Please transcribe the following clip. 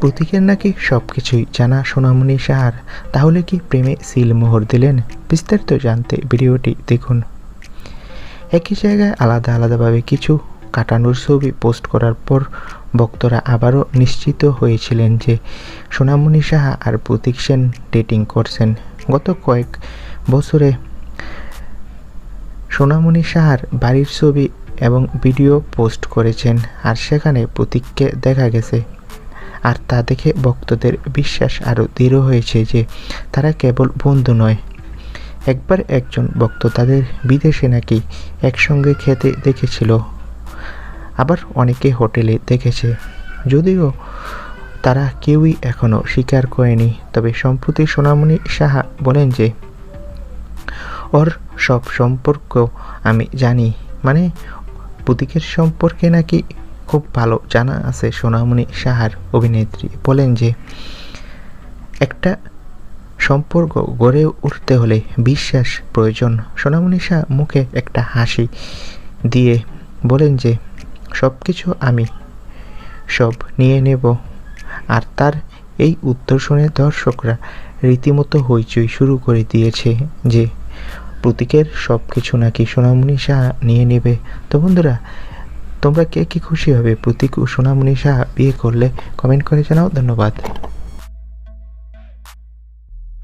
প্রতীকের নাকি সব কিছুই জানা সোনামণি সাহার। তাহলে কি প্রেমে সিল মোহর দিলেন? বিস্তারিত জানতে ভিডিওটি দেখুন। একই জায়গায় আলাদা আলাদাভাবে কিছু কাটানোর ছবি পোস্ট করার পর ভক্তরা আবারও নিশ্চিত হয়েছিলেন যে সোনামণি সাহা আর প্রতীক সেন ডেটিং করছেন। গত কয়েক বছরে সোনামণি সাহার বাড়ির ছবি এবং ভিডিও পোস্ট করেছেন আর সেখানে প্রতীককে দেখা গেছে। আর তা দেখে ভক্তদের বিশ্বাস আরও দৃঢ় হয়েছে যে তারা কেবল বন্ধু নয়। একবার একজন ভক্ত তাদের বিদেশে নাকি একসঙ্গে খেতে দেখেছিল। আবার অনেকে হোটেলে দেখেছে। যদিও তারা কেউই এখনও স্বীকার করেনি, তবে সম্প্রতি সোনামণি সাহা বলেন যে, ওর সব সম্পর্ক আমি জানি। মানে প্রতীকের সম্পর্কে নাকি খুব ভালো জানা আছে সোনামণি সাহার অভিনেত্রী। বলেন যে, একটা সম্পর্ক গড়ে উঠতে হলে বিশ্বাস প্রয়োজন। সোনামণি শাহ মুখে একটা হাসি দিয়ে বলেন যে সব কিছু আমি সব নিয়ে নেব। আর তার এই উত্তর শুনে দর্শকরা রীতিমতো হইচই শুরু করে দিয়েছে যে, প্রতীকের সব কিছু নাকি সোনামণি শাহ নিয়ে নেবে? তো বন্ধুরা তোমরা কে কি খুশি হবে? প্রতীক ও সোনামণি শাহ বিয়ে করলে কমেন্ট করে জানাও, ধন্যবাদ।